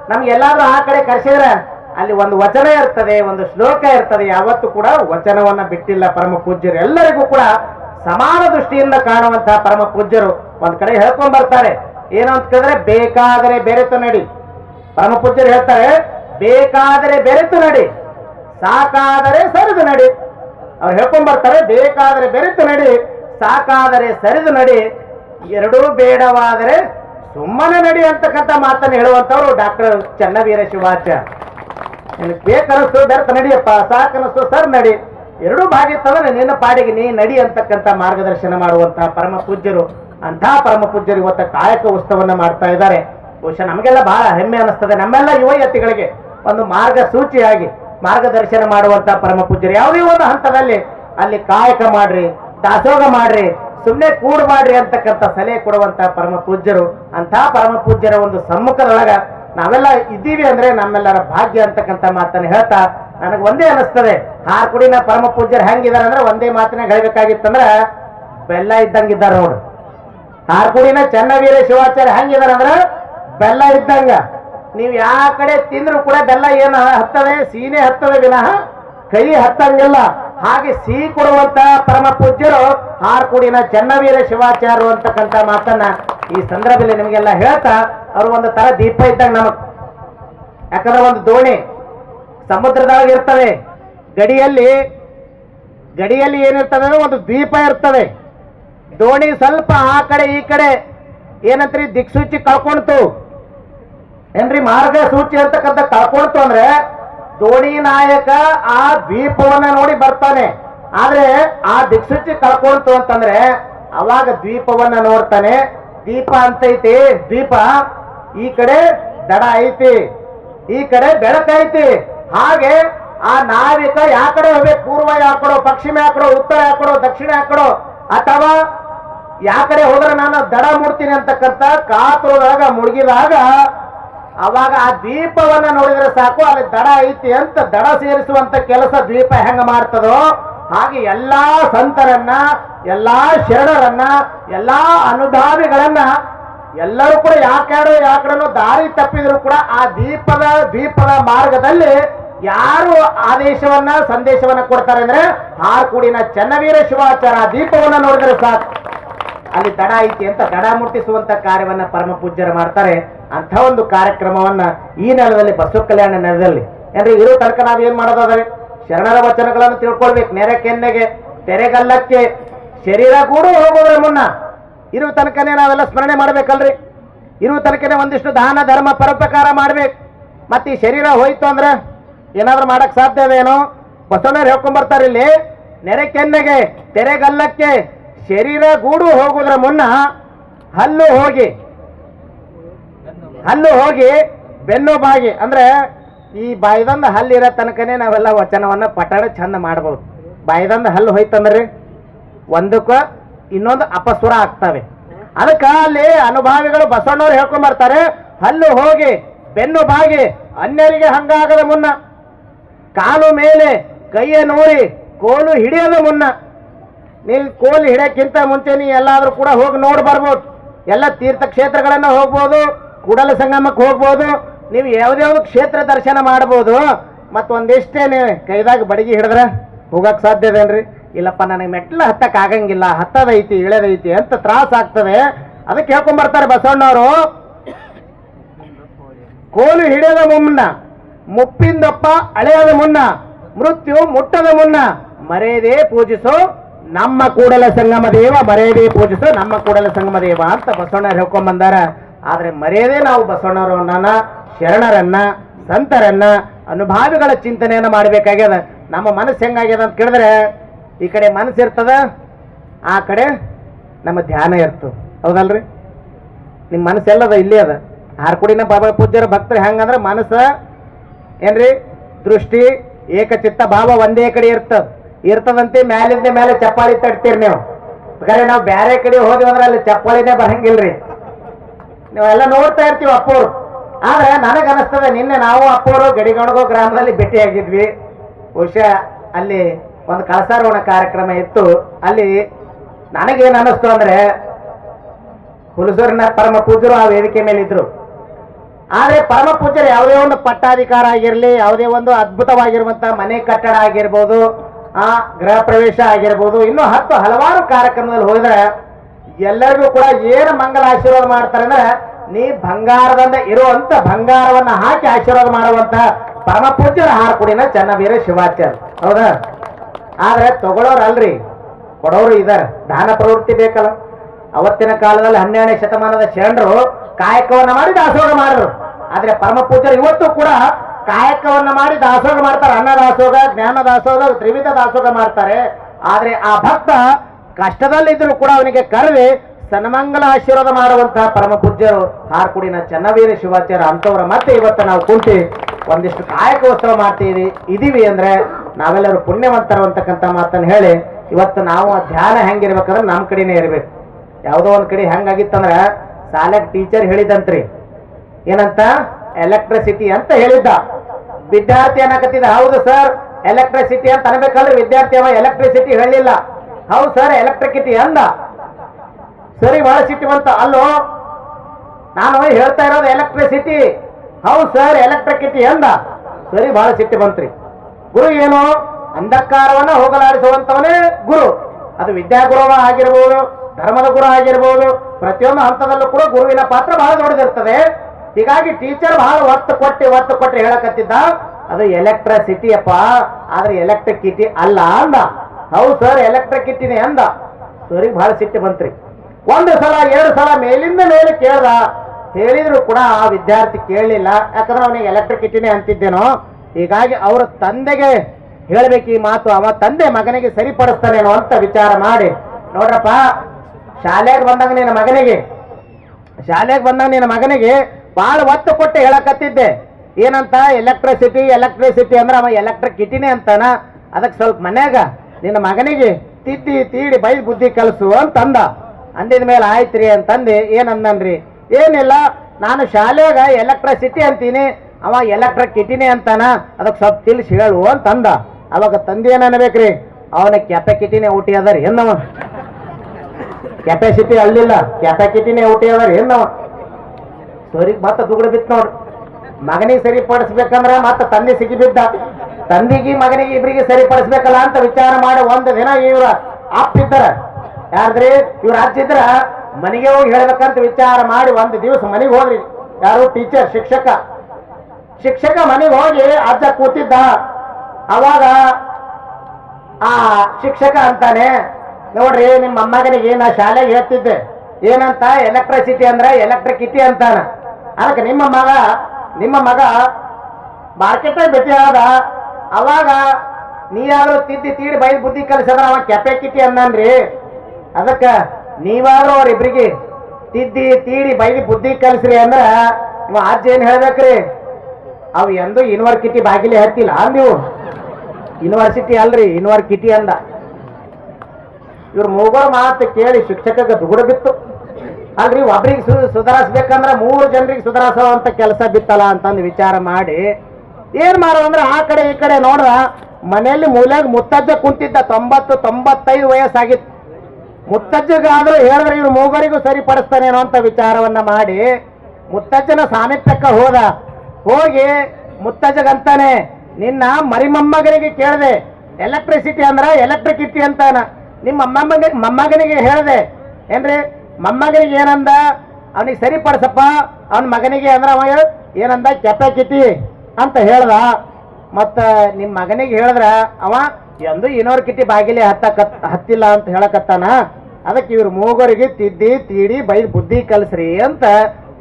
ನಮ್ಗೆ ಎಲ್ಲಾದ್ರೂ ಆ ಕಡೆ ಕರೆಸಿದ್ರೆ ಅಲ್ಲಿ ಒಂದು ವಚನ ಇರ್ತದೆ, ಒಂದು ಶ್ಲೋಕ ಇರ್ತದೆ. ಯಾವತ್ತೂ ಕೂಡ ವಚನವನ್ನ ಬಿಟ್ಟಿಲ್ಲ ಪರಮ ಪೂಜ್ಯರು. ಎಲ್ಲರಿಗೂ ಕೂಡ ಸಮಾನ ದೃಷ್ಟಿಯಿಂದ ಕಾಣುವಂತಹ ಪರಮ ಪೂಜ್ಯರು ಒಂದ್ ಕಡೆ ಹೇಳ್ಕೊಂಡ್ ಬರ್ತಾರೆ. ಏನು ಅಂತ ಕೇಳಿದ್ರೆ, ಬೇಕಾದರೆ ಬೆರೆತು ನಡಿ. ಪರಮ ಪೂಜ್ಯರು ಹೇಳ್ತಾರೆ, ಬೇಕಾದರೆ ಬೆರೆತು ನಡಿ. ಸಾಕಾದರೆ ಸರಿದು ನಡಿ. ಅವ್ರು ಹೇಳ್ಕೊಂಡ್ ಬರ್ತಾರೆ, ಬೇಕಾದರೆ ಬೆರೆತು ನಡಿ, ಸಾಕಾದರೆ ಸರಿದು ನಡಿ, ಎರಡೂ ಬೇಡವಾದರೆ ಸುಮ್ಮನೆ ನಡಿ ಅಂತಕ್ಕಂಥ ಮಾತನ್ನು ಹೇಳುವಂತವ್ರು ಡಾಕ್ಟರ್ ಚನ್ನವೀರ ಶಿವಾಚ ನಿನಗೆ ಬೇಕನಸ್ತು ಬೆರ್ತ ನಡಿಯಪ್ಪ ಸಾಕನಸ್ತು ಸರ್ ನಡಿ. ಎರಡೂ ಭಾಗಿತ್ತಂದ್ರೆ ನಿನ್ನ ಪಾಡಿಗೆ ನೀ ನಡಿ ಅಂತಕ್ಕಂಥ ಮಾರ್ಗದರ್ಶನ ಮಾಡುವಂತಹ ಪರಮ ಪೂಜ್ಯರು ಅಂತಹ ಪರಮ ಪೂಜ್ಯರು ಇವತ್ತ ಕಾಯಕ ಉತ್ಸವವನ್ನು ಮಾಡ್ತಾ ಇದ್ದಾರೆ. ಬಹುಶಃ ನಮಗೆಲ್ಲ ಬಹಳ ಹೆಮ್ಮೆ ಅನಿಸ್ತದೆ ನಮ್ಮೆಲ್ಲ ಯುವ ಯತಿಗಳಿಗೆ ಒಂದು ಮಾರ್ಗಸೂಚಿಯಾಗಿ ಮಾರ್ಗದರ್ಶನ ಮಾಡುವಂತ ಪರಮ ಪೂಜ್ಯರು ಯಾವುದೇ ಒಂದು ಹಂತದಲ್ಲಿ ಅಲ್ಲಿ ಕಾಯಕ ಮಾಡ್ರಿ ದಾಸೋಗ ಮಾಡ್ರಿ ಸುಮ್ಮನೆ ಕೂಡ ಮಾಡ್ರಿ ಅಂತಕ್ಕಂಥ ಸಲಹೆ ಕೊಡುವಂತ ಪರಮ ಪೂಜ್ಯರು ಅಂತಹ ಪರಮ ಪೂಜ್ಯರ ಒಂದು ಸಮ್ಮುಖದೊಳಗ ನಾವೆಲ್ಲ ಇದ್ದೀವಿ ಅಂದ್ರೆ ನಮ್ಮೆಲ್ಲರ ಭಾಗ್ಯ ಅಂತಕ್ಕಂಥ ಮಾತನ್ನು ಹೇಳ್ತಾ ನನಗೆ ಒಂದೇ ಅನಿಸ್ತದೆ. ಹಾರ್ಕುಡಿನ ಪರಮ ಪೂಜ್ಯರು ಹೆಂಗಿದಾರೆ ಅಂದ್ರೆ ಒಂದೇ ಮಾತಿನಾಗ ಹೇಳ್ಬೇಕಾಗಿತ್ತಂದ್ರ, ಬೆಲ್ಲ ಇದ್ದಂಗಿದ್ದಾರೆ ನೋಡ್ರಿ ಹಾರ್ಕುಡಿನ ಚನ್ನವೀರ ಶಿವಾಚಾರ್ಯ ಹೆಂಗಿದಾರೆ ಅಂದ್ರೆ ಬೆಲ್ಲ ಇದ್ದಂಗ. ನೀವು ಯಾವ ಕಡೆ ತಿಂದ್ರು ಕೂಡ ಬೆಲ್ಲ ಏನು ಹತ್ತವೆ, ಸೀನೆ ಹತ್ತವೆ ವಿನಃ ಕೈ ಹತ್ತಂಗಿಲ್ಲ. ಹಾಗೆ ಸಿಹಿ ಕೊಡುವಂತ ಪರಮ ಪೂಜ್ಯರು ಹಾರ್ಕುಡಿನ ಚನ್ನವೀರ ಶಿವಾಚಾರ್ಯರು ಅಂತಕ್ಕಂಥ ಮಾತನ್ನ ಈ ಸಂದರ್ಭದಲ್ಲಿ ನಿಮಗೆಲ್ಲ ಹೇಳ್ತಾ, ಅವರು ಒಂದು ತರ ದೀಪ ಇದ್ದಂಗೆ ನಮಗ್. ಯಾಕಂದ್ರೆ ಒಂದು ದೋಣಿ ಸಮುದ್ರದೊಳಗೆ ಇರ್ತವೆ. ಗಡಿಯಲ್ಲಿ ಗಡಿಯಲ್ಲಿ ಏನಿರ್ತದೆ ಒಂದು ದ್ವೀಪ ಇರ್ತದೆ ದೋಣಿ ಸ್ವಲ್ಪ ಆ ಕಡೆ ಈ ಕಡೆ ಏನಂತ್ರಿ, ದಿಕ್ಸೂಚಿ ಕಳ್ಕೊಂತು. ಏನ್ರಿ ಮಾರ್ಗ ಸೂಚಿ ಅಂತಕ್ಕಂಥ ಕಳ್ಕೊಳ್ತು ಅಂದ್ರೆ ದೋಣಿ ನಾಯಕ ಆ ದ್ವೀಪವನ್ನ ನೋಡಿ ಬರ್ತಾನೆ. ಆದ್ರೆ ಆ ದಿಕ್ಸೂಚಿ ಕಳ್ಕೊಳ್ತು ಅಂತಂದ್ರೆ ಅವಾಗ ದ್ವೀಪವನ್ನ ನೋಡ್ತಾನೆ. ದೀಪ ಅಂತೈತಿ ದ್ವೀಪ. ಈ ಕಡೆ ದಡ ಐತಿ, ಈ ಕಡೆ ಬೆಳಕೈತಿ ಹಾಗೆ ಆ ನಾವಿಕ ಯಾ ಕಡೆ ಹೋಗ್ಬೇಕು? ಪೂರ್ವ ಯಾಕಡೋ ಪಶ್ಚಿಮ ಯಾಕಡೋ ಉತ್ತರ ಯಾಕಡೋ ದಕ್ಷಿಣ ಯಾಕಡೋ ಅಥವಾ ಯಾ ಕಡೆ ಹೋದ್ರೆ ನಾನು ದಡ ಮುಡ್ತೀನಿ ಅಂತಕ್ಕಂಥ ಕಾತುರದಾಗ, ಮುಳುಗಿದಾಗ ಅವಾಗ ಆ ದೀಪವನ್ನ ನೋಡಿದ್ರೆ ಸಾಕು, ಅಲ್ಲಿ ದಡ ಐತಿ ಅಂತ ದಡ ಸೇರಿಸುವಂತ ಕೆಲಸ ದೀಪ ಹೆಂಗ ಮಾಡ್ತದೋ, ಹಾಗೆ ಎಲ್ಲಾ ಸಂತರನ್ನ, ಎಲ್ಲಾ ಶರಣರನ್ನ, ಎಲ್ಲಾ ಅನುಭಾವಿಗಳನ್ನ, ಎಲ್ಲರೂ ಕೂಡ ಯಾಕಡೆ ಯಾಕಡೆನೋ ದಾರಿ ತಪ್ಪಿದ್ರು ಕೂಡ ಆ ದೀಪದ ದೀಪದ ಮಾರ್ಗದಲ್ಲಿ ಯಾರು ಆದೇಶವನ್ನ, ಸಂದೇಶವನ್ನ ಕೊಡ್ತಾರೆ ಅಂದ್ರೆ ಆರ್ಕೂಡಿನ ಚನ್ನವೀರ ಶಿವಾಚಾರ ದೀಪವನ್ನ ನೋಡಿದ್ರೆ ಸಾಕು. ಅಲ್ಲಿ ದಡ ಐತಿ ಅಂತ ದಡ ಮುಟ್ಟಿಸುವಂತ ಕಾರ್ಯವನ್ನ ಪರಮ ಪೂಜ್ಯರು ಮಾಡ್ತಾರೆ. ಅಂತ ಒಂದು ಕಾರ್ಯಕ್ರಮವನ್ನ ಈ ನೆಲದಲ್ಲಿ ಬಸವ ಕಲ್ಯಾಣ ನೆಲದಲ್ಲಿ. ಏನ್ರಿ, ಇರೋ ತನಕ ನಾವ್ ಏನ್ ಮಾಡೋದಾದ್ರೆ? ಶರಣರ ವಚನಗಳನ್ನು ತಿಳ್ಕೊಳ್ಬೇಕು. ನೆರೆ ಕೆನ್ನೆಗೆ, ತೆರೆಗಲ್ಲಕ್ಕೆ, ಶರೀರ ಕೂಡ ಹೋಗೋದ್ರ ಮುನ್ನ ಇರುವ ತನಕನೇ ನಾವೆಲ್ಲ ಸ್ಮರಣೆ ಮಾಡ್ಬೇಕಲ್ರಿ? ಇರುವ ತನಕನೇ ಒಂದಿಷ್ಟು ದಾನ, ಧರ್ಮ, ಪರೋಪಕಾರ ಮಾಡ್ಬೇಕು. ಮತ್ತೆ ಈ ಶರೀರ ಹೋಯ್ತು ಅಂದ್ರೆ ಏನಾದ್ರು ಮಾಡಕ್ ಸಾಧ್ಯವೇನೋ? ಬಸವಣ್ಣವ್ರು ಹೇಳ್ಕೊಂಬರ್ತಾರೆ ಇಲ್ಲಿ ನೆರೆ ಕೆನ್ನೆಗೆ, ತೆರೆಗಲ್ಲಕ್ಕೆ ಶರೀರ ಗೂಡು ಹೋಗುವುದರ ಮುನ್ನ ಹಲ್ಲು ಹೋಗಿ ಹಲ್ಲು ಹೋಗಿ ಬೆನ್ನು ಬಾಗಿ, ಅಂದ್ರೆ ಈ ಬಾಯ್ದಂದ ಹಲ್ಲು ಇರೋ ತನಕನೇ ನಾವೆಲ್ಲ ವಚನವನ್ನ ಪಟಾಣ ಚಂದ ಮಾಡ್ಬೋದು. ಬಾಯ್ದಂದ ಹಲ್ಲು ಹೋಯ್ತಂದ್ರಿ? ಒಂದಕ್ಕ ಇನ್ನೊಂದು ಅಪಸ್ವರ ಆಗ್ತವೆ. ಅದಕ್ಕ ಅಲ್ಲಿ ಅನುಭಾವಿಗಳು ಬಸವಣ್ಣವ್ರು ಹೇಳ್ಕೊಂಡ್ ಬರ್ತಾರೆ, ಹಲ್ಲು ಹೋಗಿ ಬೆನ್ನು ಬಾಗಿ ಅನ್ಯರಿಗೆ ಹಂಗಾಗದ ಮುನ್ನ, ಕಾಲು ಮೇಲೆ ಕೈಯ ನೋಡಿ, ಕೋಲು ಹಿಡಿಯದ ಮುನ್ನ. ನೀವು ಕೋಲ್ ಹಿಡಿಯಕ್ಕಿಂತ ಮುಂಚೆ ನೀ ಎಲ್ಲಾದ್ರೂ ಕೂಡ ಹೋಗಿ ನೋಡಿ ಬರ್ಬೋದು. ಎಲ್ಲ ತೀರ್ಥಕ್ಷೇತ್ರಗಳನ್ನ ಹೋಗ್ಬೋದು, ಕೂಡಲ ಸಂಗಮಕ್ಕೆ ಹೋಗ್ಬೋದು, ನೀವು ಯಾವ್ದ್ಯಾವ್ದು ಕ್ಷೇತ್ರ ದರ್ಶನ ಮಾಡ್ಬೋದು ಮತ್ತು ಒಂದಿಷ್ಟೇ ಕೈದಾಗ ಬಡಗಿ ಹಿಡಿದ್ರೆ ಹೋಗಕ್ಕೆ ಸಾಧ್ಯ ಇದೇನ್ರಿ ಇಲ್ಲಪ್ಪ, ನನಗೆ ಮೆಟ್ಲು ಹತ್ತಕ್ಕೆ ಆಗಂಗಿಲ್ಲ, ಹತ್ತದೈತಿ, ಇಳೆದೈತಿ ಅಂತ ತ್ರಾಸ ಆಗ್ತದೆ. ಅದಕ್ಕೆ ಹೇಳ್ಕೊಂಬರ್ತಾರೆ ಬಸವಣ್ಣವರು. ಕೋಲು ಹಿಡಿಯದ ಮುನ್ನ, ಮುಪ್ಪಿಂದಪ್ಪ ಅಳೆಯದ ಮುನ್ನ, ಮೃತ್ಯು ಮುಟ್ಟದ ಮುನ್ನ, ಮರೆಯದೇ ಪೂಜಿಸೋ ನಮ್ಮ ಕೂಡಲ ಸಂಗಮ ದೇವ ಮರೆಯದೇ ಪೂಜಿಸೋ, ನಮ್ಮ ಕೂಡಲ ಸಂಗಮ ದೇವ ಅಂತ ಬಸವಣ್ಣರು ಹೇಳ್ಕೊಂಡ್ ಬಂದಾರ. ಆದ್ರೆ ಮರೆಯದೇ ನಾವು ಬಸವಣ್ಣರನ್ನ ಶರಣರನ್ನ, ಸಂತರನ್ನ, ಅನುಭಾವಿಗಳ ಚಿಂತನೆಯನ್ನ ಮಾಡಬೇಕಾಗ್ಯದ. ನಮ್ಮ ಮನಸ್ಸು ಹೆಂಗಾಗ್ಯದ ಅಂತ ಕೇಳಿದ್ರೆ, ಈ ಕಡೆ ಮನಸ್ಸು ಇರ್ತದ, ಆ ಕಡೆ ನಮ್ಮ ಧ್ಯಾನ ಇರ್ತದ ಹೌದಲ್ರಿ? ನಿಮ್ಮ ಮನಸ್ಸೆಲ್ಲದ ಇಲ್ಲೇ ಅದ. ಹಾರ್ಕುಡಿನ ಬಾಬಾ ಪೂಜ್ಯರ ಭಕ್ತರು ಹೆಂಗಂದ್ರೆ ಮನಸ್ಸು ಏನ್ರಿ, ದೃಷ್ಟಿ, ಏಕಚಿತ್ತ, ಭಾವ ಒಂದೇ ಕಡೆ ಇರ್ತದ ಇರ್ತದಂತೆ ಮ್ಯಾಲಿಂದ ಮೇಲೆ ಚಪ್ಪಾಳಿ ತಟ್ತೀರಿ ನೀವು. ಯಾಕಂದ್ರೆ ನಾವು ಬೇರೆ ಕಡೆ ಹೋದ್ವಿ ಅಂದ್ರೆ ಅಲ್ಲಿ ಚಪ್ಪಾಳಿನೇ ಬರಂಗಿಲ್ರಿ. ನೀವೆಲ್ಲ ನೋಡ್ತಾ ಇರ್ತೀವಿ ಅಪ್ಪೋರು. ಆದ್ರೆ ನನಗೆ ಅನಿಸ್ತದೆ, ನಿನ್ನೆ ನಾವು ಅಪ್ಪೋರು ಗಡಿಗಣಗೋ ಗ್ರಾಮದಲ್ಲಿ ಭೇಟಿಯಾಗಿದ್ವಿ. ಬಹುಶಃ ಅಲ್ಲಿ ಒಂದು ಕಳಸಾರೋಹಣ ಕಾರ್ಯಕ್ರಮ ಇತ್ತು. ಅಲ್ಲಿ ನನಗೇನು ಅನ್ನಿಸ್ತು ಅಂದ್ರೆ ಹುಲಸೂರಿನ ಪರಮ ಪೂಜರು ಆ ವೇದಿಕೆ ಮೇಲೆ ಇದ್ರು ಆದರೆ ಪರಮ ಪೂಜರು ಯಾವುದೇ ಒಂದು ಪಟ್ಟಾಧಿಕಾರ ಆಗಿರಲಿ, ಯಾವುದೇ ಒಂದು ಅದ್ಭುತವಾಗಿರುವಂತಹ ಮನೆ ಕಟ್ಟಡ ಆಗಿರ್ಬೋದು ಆ ಗೃಹ ಪ್ರವೇಶ ಆಗಿರ್ಬೋದು, ಇನ್ನು ಹತ್ತು ಹಲವಾರು ಕಾರ್ಯಕ್ರಮದಲ್ಲಿ ಹೋದ್ರೆ ಎಲ್ಲರಿಗೂ ಕೂಡ ಏನು ಮಂಗಲ ಆಶೀರ್ವಾದ ಮಾಡ್ತಾರೆ ಅಂದ್ರೆ, ನೀ ಬಂಗಾರದಿಂದ ಇರುವಂತ ಬಂಗಾರವನ್ನ ಹಾಕಿ ಆಶೀರ್ವಾದ ಮಾಡುವಂತ ಪರಮ ಪೂಜ್ಯರ ಕೊಡಿನ ಚೆನ್ನವೀರ ಶಿವಾಚಾರ್ಯ. ಹೌದಾ? ಆದ್ರೆ ತಗೊಳ್ಳೋರಲ್ರಿ ಕೊಡೋರು ಇದಾರೆ. ದಾನ ಪ್ರವೃತ್ತಿ ಬೇಕಲ್ಲ. ಅವತ್ತಿನ ಕಾಲದಲ್ಲಿ ಹನ್ನೆರಡನೇ ಶತಮಾನದ ಶರಣರು ಕಾಯಕವನ್ನ ಮಾಡಿ ದಾಸೋಹ ಮಾಡಿದ್ರು. ಆದ್ರೆ ಪರಮ ಪೂಜ್ಯರು ಇವತ್ತು ಕೂಡ ಕಾಯಕವನ್ನ ಮಾಡಿ ದಾಸೋಹ ಮಾಡ್ತಾರೆ. ಅನ್ನ ದಾಸೋಹ, ಜ್ಞಾನ ದಾಸೋಗ ತ್ರಿವಿಧ ದಾಸೋಗ ಮಾಡ್ತಾರೆ. ಆದ್ರೆ ಆ ಭಕ್ತ ಕಷ್ಟದಲ್ಲಿದ್ದರೂ ಕೂಡ ಅವನಿಗೆ ಕರೆದಿ ಸನ್ಮಂಗಲ ಆಶೀರ್ವಾದ ಮಾಡುವಂತಹ ಪರಮ ಪೂಜ್ಯರು ಹಾರ್ಕುಡಿನ ಚೆನ್ನವೀರ ಶಿವಾಚಾರ್ಯ ಅಂತವರ ಮತ್ತೆ ಇವತ್ತು ನಾವು ಕುಂತಿ ಒಂದಿಷ್ಟು ಕಾಯಕ ಉತ್ಸವ ಮಾಡ್ತೀವಿ. ಇದೀವಿ ಅಂದ್ರೆ ನಾವೆಲ್ಲರೂ ಪುಣ್ಯವಂತರು ಅಂತಕ್ಕಂಥ ಮಾತನ್ನು ಹೇಳಿ ಇವತ್ತು ನಾವು ಆ ಧ್ಯಾನ ಹೆಂಗಿರ್ಬೇಕಂದ್ರೆ ನಮ್ಮ ಕಡೆನೇ ಇರಬೇಕು. ಯಾವುದೋ ಒಂದು ಕಡೆ ಹೆಂಗಾಗಿತ್ತಂದ್ರೆ ಶಾಲೆಗೆ ಟೀಚರ್ ಹೇಳಿದಂತ್ರಿ. ಏನಂತ? ಎಲೆಕ್ಟ್ರಿಸಿಟಿ ಅಂತ ಹೇಳಿದ್ದ. ವಿದ್ಯಾರ್ಥಿ ಅನ್ನಕತ್ತಿದ ಹೌದು ಸರ್ ಎಲೆಕ್ಟ್ರಿಸಿಟಿ ಅಂತ ಅನ್ಬೇಕಂದ್ರೆ ವಿದ್ಯಾರ್ಥಿ ಅವ ಎಲೆಕ್ಟ್ರಿಸಿಟಿ ಹೇಳಿಲ್ಲ. ಹೌದು ಸರ್ ಎಲೆಕ್ಟ್ರಿಸಿಟಿ ಅಂದ. ಸರಿ ಬಹಳ ಸಿಟಿ ಅಲ್ಲೋ, ನಾನು ಹೇಳ್ತಾ ಇರೋದು ಎಲೆಕ್ಟ್ರಿಸಿಟಿ ಹೌದು ಸರ್ ಎಲೆಕ್ಟ್ರಿಸಿಟಿ ಅಂದ. ಸರಿ ಬಹಳ ಸಿಟ್ಟು ಬಂತ್ರಿ. ಗುರು ಏನು? ಅಂಧಕಾರವನ್ನ ಹೋಗಲಾಡಿಸುವಂತವನೇ ಗುರು. ಅದು ವಿದ್ಯಾಗುರು ಆಗಿರ್ಬೋದು, ಧರ್ಮದ ಗುರು ಆಗಿರ್ಬೋದು, ಪ್ರತಿಯೊಂದು ಹಂತದಲ್ಲೂ ಕೂಡ ಗುರುವಿನ ಪಾತ್ರ ಬಹಳ ದೊಡ್ಡದಿರ್ತದೆ. ಹೀಗಾಗಿ ಟೀಚರ್ ಬಹಳ ಒತ್ತು ಕೊಟ್ಟು ಒತ್ತು ಕೊಟ್ಟು ಹೇಳಕತ್ತಿದ್ದ, ಅದು ಎಲೆಕ್ಟ್ರಿಸಿಟಿ ಅಪ್ಪ ಆದ್ರೆ ಎಲೆಕ್ಟ್ರಿಕಿಟಿ ಅಲ್ಲ ಅಂದ. ಹೌದು ಸರ್ ಎಲೆಕ್ಟ್ರಿಕ್ ಇಟ್ಟಿನಿ ಅಂದ. ಸರಿ ಬಹಳ ಸಿಟ್ಟು ಬಂತ್ರಿ. ಒಂದು ಸಲ, ಎರಡು ಸಲ ಮೇಲಿಂದ ಮೇಲೆ ಕೇಳ್ದ. ಹೇಳಿದ್ರು ಕೂಡ ಆ ವಿದ್ಯಾರ್ಥಿ ಕೇಳಲಿಲ್ಲ. ಯಾಕಂದ್ರೆ ಅವನಿಗೆ ಇಟ್ಟಿನಿ ಅಂತಿದ್ದೇನೋ. ಹೀಗಾಗಿ ಅವರ ತಂದೆಗೆ ಹೇಳ್ಬೇಕು ಈ ಮಾತು. ಅವ ತಂದೆ ಮಗನಿಗೆ ಸರಿಪಡಿಸ್ತಾನೇನೋ ಅಂತ ವಿಚಾರ ಮಾಡಿ. ನೋಡ್ರಪ್ಪ, ಶಾಲೆಗೆ ಬಂದಾಗ ನಿನ್ನ ಮಗನಿಗೆ. ಶಾಲೆಗೆ ಬಂದಾಗ ನಿನ್ನ ಮಗನಿಗೆ ಬಹಳ ಒತ್ತು ಕೊಟ್ಟು ಹೇಳಕತ್ತಿದ್ದೆ. ಏನಂತ ಎಲೆಕ್ಟ್ರಿಸಿಟಿ ಎಲೆಕ್ಟ್ರಿಸಿಟಿ ಅಂದ್ರೆ ಅವ ಎಲೆಕ್ಟ್ರಿಕ್ ಕಿಟಿನೇ ಅಂತಾನ. ಅದಕ್ಕೆ ಸ್ವಲ್ಪ ಮನ್ಯಾಗ ನಿನ್ನ ಮಗನಿಗೆ ತಿದ್ದಿ, ತೀಡಿ ಬೈ ಬುದ್ಧಿ ಕಲಸು ಅಂತಂದ. ಅಂದಿದ ಮೇಲೆ ಆಯ್ತ್ರಿ ಅಂತಂದು, ಏನಂದನ್ರಿ? ಏನಿಲ್ಲ, ನಾನು ಶಾಲೆಗ ಎಲೆಕ್ಟ್ರಿಸಿಟಿ ಅಂತೀನಿ, ಅವ ಎಲೆಕ್ಟ್ರಿಕ್ ಕಿಟಿನೇ ಅಂತಾನ. ಅದಕ್ಕೆ ಸ್ವಲ್ಪ ತಿಳಿಸಿ ಹೇಳು ಅಂತಂದ. ಅವಾಗ ತಂದೆ ಏನ್ ಅನ್ಬೇಕ್ರಿ? ಅವನ ಕೆಪಾಕಿಟಿನೇ ಊಟಿ ಅದ ರೀ ಏನವ ಕೆಪಾಸಿಟಿ ಅಲ್ಲಿಲ್ಲ ಕೆಪಾಕಿಟಿನೇ ಊಟಿ ಅದ ರೀ ಏನವ ಸರಿ ಮತ್ತೆ ದುಗುಡ ಬಿತ್ತು ನೋಡ್ರಿ ಮಗನಿಗೆ ಸರಿಪಡಿಸ್ಬೇಕಂದ್ರ ಮತ್ತೆ ತಂದೆ ಸಿಗಿ ತಂದಿಗೆ ಮಗನಿಗೆ ಇಬ್ಬರಿಗೆ ಸರಿಪಡಿಸ್ಬೇಕಲ್ಲ ಅಂತ ವಿಚಾರ ಮಾಡಿ ಒಂದು ದಿನ ಇವ್ರ ಅಪ್ಪಿದ್ದಾರ ಯಾರ್ದ್ರಿ? ಇವ್ರ ಅಜ್ಜಿದ್ರ ಮನೆಗೆ ಹೋಗಿ ಹೇಳ್ಬೇಕಂತ ವಿಚಾರ ಮಾಡಿ ಒಂದು ದಿವಸ ಮನೆಗೆ ಹೋದ್ರಿ. ಯಾರು? ಟೀಚರ್, ಶಿಕ್ಷಕ. ಶಿಕ್ಷಕ ಮನೆಗೆ ಹೋಗಿ ಅಜ್ಜ ಕೂತಿದ್ದ. ಅವಾಗ ಆ ಶಿಕ್ಷಕ ಅಂತಾನೆ, ನೋಡ್ರಿ ನಿಮ್ಮ ಮೊಮ್ಮಗನಿಗೆ ನಾ ಶಾಲೆಗೆ ಹೇಳ್ತಿದ್ದೆ. ಏನಂತ? ಎಲೆಕ್ಟ್ರಿಸಿಟಿ ಅಂದ್ರೆ ಎಲೆಕ್ಟ್ರಿಕಿಟಿ ಅಂತಾನ. ಅದಕ್ಕೆ ನಿಮ್ಮ ಮಗ ನಿಮ್ಮ ಮಗ ಮಾರ್ಕೆಟ್ ಭೇಟಿ ಆದ. ಅವಾಗ ನೀವಾದ್ರೂ ತಿದ್ದಿ ತೀಡಿ ಬೈದ್ ಬುದ್ಧಿ ಕಲಿಸಿದ್ರ ಅವ ಕೆಪೆ ಕಿಟ್ಟಿ ಅಂದನ್ರಿ ಅದಕ್ಕ ನೀವಾದ್ರೂ ಅವ್ರಿಬ್ರಿಗೆ ತಿದ್ದಿ ತೀಡಿ ಬೈದಿ ಬುದ್ಧಿ ಕಲಿಸ್ರಿ ಅಂದ್ರ ನೀವು ಅಜ್ಜ ಏನ್ ಹೇಳ್ಬೇಕ್ರಿ? ಅವು ಎಂದು ಯೂನಿವರ್ಸಿಟಿ ಬಾಗಿಲಿ ಹತ್ತಿಲ್ಲ ನೀವು ಯೂನಿವರ್ಸಿಟಿ ಅಲ್ರಿ ಯೂನಿವರ್ಸಿಟಿ ಅಂದ. ಇವ್ರ ಮೂವರು ಮಾತು ಕೇಳಿ ಶಿಕ್ಷಕ ದುಗುಡ ಬಿತ್ತು. ಅಲ್ರಿ, ಒಬ್ರಿಗೆ ಸು ಸುಧಾರಿಸ್ಬೇಕಂದ್ರೆ ಮೂರು ಜನರಿಗೆ ಸುಧಾರಿಸುವಂತ ಕೆಲಸ ಬಿತ್ತಲ್ಲ ಅಂತಂದು ವಿಚಾರ ಮಾಡಿ. ಏನ್ ಮಾಡೋದಂದ್ರೆ ಆ ಕಡೆ ಈ ಕಡೆ ನೋಡ್ರ ಮನೆಯಲ್ಲಿ ಮೂಲೆಗೆ ಮುತ್ತಜ್ಜ ಕುಂತಿದ್ದ ತೊಂಬತ್ತು, ತೊಂಬತ್ತೈದು ವಯಸ್ಸಾಗಿತ್ತು. ಮುತ್ತಜ್ಜಗಾದ್ರೂ ಹೇಳಿದ್ರೆ ಇವ್ರು ಮೂಗರಿಗೂ ಸರಿಪಡಿಸ್ತಾನೇನೋ ಅಂತ ವಿಚಾರವನ್ನ ಮಾಡಿ ಮುತ್ತಜ್ಜನ ಸಾಮೀಪ್ಯಕ್ಕ ಹೋದ. ಹೋಗಿ ಮುತ್ತಜ್ಜಗಂತಾನೆ, ನಿನ್ನ ಮರಿಮಮ್ಮಗನಿಗೆ ಕೇಳಿದೆ ಎಲೆಕ್ಟ್ರಿಸಿಟಿ ಅಂದ್ರ ಎಲೆಕ್ಟ್ರಿಸಿಟಿ ಅಂತಾನ. ನಿಮ್ಮ ಮೊಮ್ಮಗನಿಗೆ ಹೇಳಿದೆ, ಏನ್ರಿ? ಮೊಮ್ಮಗನಿಗೆ ಏನಂದ? ಅವನಿಗೆ ಸರಿಪಡಿಸಪ್ಪ. ಅವನ ಮಗನಿಗೆ ಅಂದ್ರ ಅವ ಏನಂದ? ಕೆಪಾಸಿಟಿ ಅಂತ ಹೇಳ್ದ. ಮತ್ತು ನಿಮ್ಮ ಮಗನಿಗೆ ಹೇಳಿದ್ರ ಅವ ಎಂದು ಯೂನಿವರ್ಸಿಟಿ ಬಾಗಿಲಿ ಹತ್ತಕತ್ ಹತ್ತಿಲ್ಲ ಅಂತ ಹೇಳಕತ್ತಾನ. ಅದಕ್ಕೆ ಇವ್ರು ಮೂಗರಿಗೆ ತಿದ್ದಿ, ತೀಡಿ, ಬೈದ್ ಬುದ್ಧಿ ಕಲಿಸ್ರಿ ಅಂತ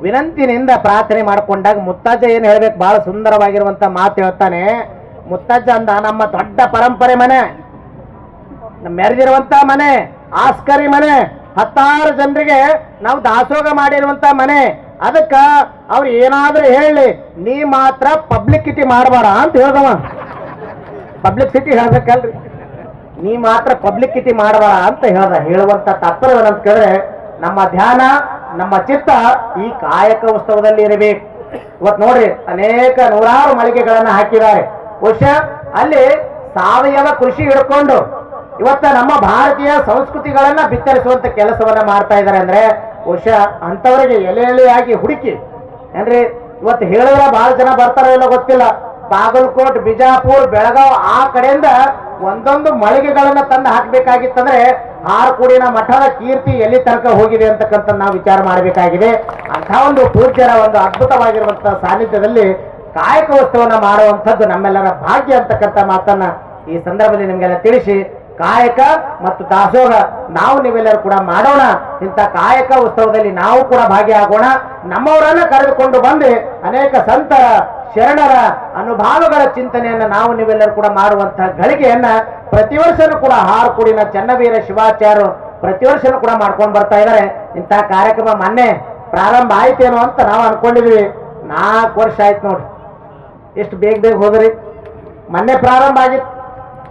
ವಿನಂತಿನಿಂದ ಪ್ರಾರ್ಥನೆ ಮಾಡ್ಕೊಂಡಾಗ ಮುತ್ತಾಜ ಏನು ಹೇಳ್ಬೇಕು? ಬಹಳ ಸುಂದರವಾಗಿರುವಂತ ಮಾತು ಹೇಳ್ತಾನೆ. ಮುತ್ತಾಜ ಅಂದ, ನಮ್ಮ ದೊಡ್ಡ ಪರಂಪರೆ ಮನೆ, ನಮ್ಮ ಮೆರೆದಿರುವಂತ ಮನೆ, ಆಸ್ಕರಿ ಮನೆ ಹತ್ತಾರು ಜನರಿಗೆ ನಾವು ದಾಸೋಗ ಮಾಡಿರುವಂತ ಮನೆ. ಅದಕ್ಕ ಅವ್ರು ಏನಾದ್ರೂ ಹೇಳಿ, ನೀ ಮಾತ್ರ ಪಬ್ಲಿಸಿಟಿ ಮಾಡಬಾರ ಅಂತ ಹೇಳ್ದವ. Public city ಹೇಳ್ಬೇಕಲ್ರಿ. ನೀ ಮಾತ್ರ ಪಬ್ಲಿಸಿಟಿ ಮಾಡಬಾರ ಅಂತ ಹೇಳ್ದ. ಹೇಳುವಂತ ತಾತ್ಪರ್ಯ ಅಂತ ಕೇಳಿದ್ರೆ, ನಮ್ಮ ಧ್ಯಾನ, ನಮ್ಮ ಚಿತ್ತ ಈ ಕಾಯಕ ಉತ್ಸವದಲ್ಲಿ ಇರಬೇಕು. ಇವತ್ತು ನೋಡ್ರಿ, ಅನೇಕ ನೂರಾರು ಮಳಿಗೆಗಳನ್ನ ಹಾಕಿದ್ದಾರೆ. ಬಹುಶಃ ಅಲ್ಲಿ ಸಾವಯವ ಕೃಷಿ ಹಿಡ್ಕೊಂಡು ಇವತ್ತ ನಮ್ಮ ಭಾರತೀಯ ಸಂಸ್ಕೃತಿಗಳನ್ನ ಬಿತ್ತರಿಸುವಂತ ಕೆಲಸವನ್ನ ಮಾಡ್ತಾ ಇದ್ದಾರೆ ಅಂದ್ರೆ ಬಹುಶಃ ಅಂತವರಿಗೆ ಎಲೆ ಎಲೆಯಾಗಿ ಹುಡುಕಿ, ಏನ್ರಿ, ಇವತ್ತು ಹೇಳಿದ್ರೆ ಬಹಳ ಜನ ಬರ್ತಾರೋ ಇಲ್ಲ ಗೊತ್ತಿಲ್ಲ. ಬಾಗಲಕೋಟ್, ಬಿಜಾಪುರ್, ಬೆಳಗಾವ್ ಆ ಕಡೆಯಿಂದ ಒಂದೊಂದು ಮಳಿಗೆಗಳನ್ನ ತಂದು ಹಾಕ್ಬೇಕಾಗಿತ್ತಂದ್ರೆ ಆರ್ಕೂಡಿನ ಮಠದ ಕೀರ್ತಿ ಎಲ್ಲಿ ತನಕ ಹೋಗಿದೆ ಅಂತಕ್ಕಂಥ ನಾವು ವಿಚಾರ ಮಾಡಬೇಕಾಗಿದೆ. ಅಂಥ ಒಂದು ಪೂಜ್ಯರ ಒಂದು ಅದ್ಭುತವಾಗಿರುವಂತಹ ಸಾನ್ನಿಧ್ಯದಲ್ಲಿ ಕಾಯಕ ವಸ್ತುವನ್ನ ಮಾಡುವಂಥದ್ದು ನಮ್ಮೆಲ್ಲರ ಭಾಗ್ಯ ಅಂತಕ್ಕಂಥ ಮಾತನ್ನ ಈ ಸಂದರ್ಭದಲ್ಲಿ ನಿಮಗೆಲ್ಲ ತಿಳಿಸಿ. ಕಾಯಕ ಮತ್ತು ದಾಸೋಹ ನಾವು ನೀವೆಲ್ಲರೂ ಕೂಡ ಮಾಡೋಣ. ಇಂಥ ಕಾಯಕ ಉತ್ಸವದಲ್ಲಿ ನಾವು ಕೂಡ ಭಾಗಿಯಾಗೋಣ. ನಮ್ಮವರನ್ನ ಕರೆದುಕೊಂಡು ಬಂದು ಅನೇಕ ಸಂತರ, ಶರಣರ ಅನುಭಾವಗಳ ಚಿಂತನೆಯನ್ನ ನಾವು ನೀವೆಲ್ಲರೂ ಕೂಡ ಮಾಡುವಂತಹ ಗಳಿಗೆಯನ್ನ ಪ್ರತಿ ವರ್ಷನೂ ಕೂಡ ಹಾರ್ಕೂಡಿನ ಚನ್ನವೀರ ಶಿವಾಚಾರ್ಯರು ಪ್ರತಿ ವರ್ಷನೂ ಕೂಡ ಮಾಡ್ಕೊಂಡು ಬರ್ತಾ ಇದ್ದಾರೆ. ಇಂಥ ಕಾರ್ಯಕ್ರಮ ಮೊನ್ನೆ ಪ್ರಾರಂಭ ಆಯ್ತೇನೋ ಅಂತ ನಾವು ಅನ್ಕೊಂಡಿದ್ವಿ. ನಾಲ್ಕು ವರ್ಷ ಆಯ್ತು ನೋಡ್ರಿ. ಎಷ್ಟು ಬೇಗ ಬೇಗ ಹೋದ್ರಿ? ಮೊನ್ನೆ ಪ್ರಾರಂಭ ಆಗಿತ್ತು.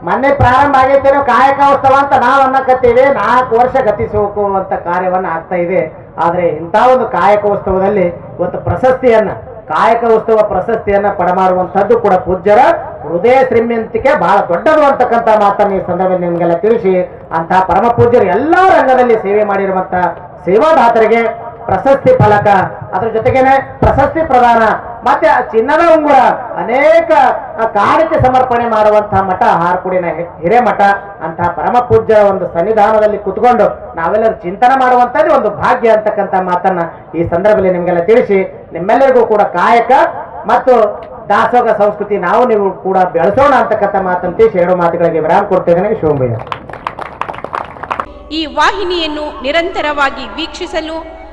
ಮೊನ್ನೆ ಪ್ರಾರಂಭ ಆಗೈತೇನೋ ಕಾಯಕ ಉತ್ಸವ ಅಂತ ನಾವು ಅನ್ನಕತ್ತೀವಿ. ನಾಲ್ಕು ವರ್ಷ ಗತಿಸಬೇಕು ಅಂತ ಕಾರ್ಯವನ್ನ ಆಗ್ತಾ ಇದೆ. ಆದ್ರೆ ಇಂಥ ಒಂದು ಕಾಯಕ ಉತ್ಸವದಲ್ಲಿ ಇವತ್ತು ಪ್ರಶಸ್ತಿಯನ್ನ ಕಾಯಕ ಉತ್ಸವ ಪ್ರಶಸ್ತಿಯನ್ನ ಪಡಮಾಡುವಂಥದ್ದು ಕೂಡ ಪೂಜ್ಯರ ಹೃದಯ ಶ್ರೀಮಂತಿಕೆ, ಬಹಳ ದೊಡ್ಡದು ಅಂತಕ್ಕಂಥ ಮಾತನ್ನು ಈ ಸಂದರ್ಭದಲ್ಲಿ ನಿಮಗೆಲ್ಲ ತಿಳಿಸಿ ಅಂತಹ ಪರಮ ಪೂಜ್ಯರು ಎಲ್ಲಾ ರಂಗದಲ್ಲಿ ಸೇವೆ ಮಾಡಿರುವಂತ ಸೇವಾದಾತರಿಗೆ ಪ್ರಶಸ್ತಿ ಫಲಕ. ಅದ್ರ ಜೊತೆಗೇನೆ ಪ್ರಶಸ್ತಿ ಪ್ರದಾನ. ಮತ್ತೆ ಚಿನ್ನದ ಉಂಗುರ ಅನೇಕ ಕಾರ್ಯಕ್ಕೆ ಸಮರ್ಪಣೆ ಮಾಡುವಂತಹ ಮಠ, ಹಾರ್ಕುಡಿನ ಹಿರೇಮಠ ಅಂತಹ ಪರಮ ಪೂಜ್ಯ ಒಂದು ಸನ್ನಿಧಾನದಲ್ಲಿ ಕುತ್ಕೊಂಡು ನಾವೆಲ್ಲರೂ ಚಿಂತನೆ ಮಾಡುವಂತದ್ದು ಒಂದು ಭಾಗ್ಯ ಅಂತಕ್ಕಂಥ ಮಾತನ್ನ ಈ ಸಂದರ್ಭದಲ್ಲಿ ನಿಮಗೆಲ್ಲ ತಿಳಿಸಿ, ನಿಮ್ಮೆಲ್ಲರಿಗೂ ಕೂಡ ಕಾಯಕ ಮತ್ತು ದಾಸೋಗ ಸಂಸ್ಕೃತಿ ನಾವು ನೀವು ಕೂಡ ಬೆಳೆಸೋಣ ಅಂತಕ್ಕಂಥ ಮಾತನ್ನು ತಿಳಿಸಿ ಎರಡು ಮಾತುಗಳಿಗೆ ವಿರಾಮ ಕೊಡ್ತಿದ್ದೇನೆ ಶೋಭಯ್ಯ ಈ ವಾಹಿನಿಯನ್ನು ನಿರಂತರವಾಗಿ ವೀಕ್ಷಿಸಲು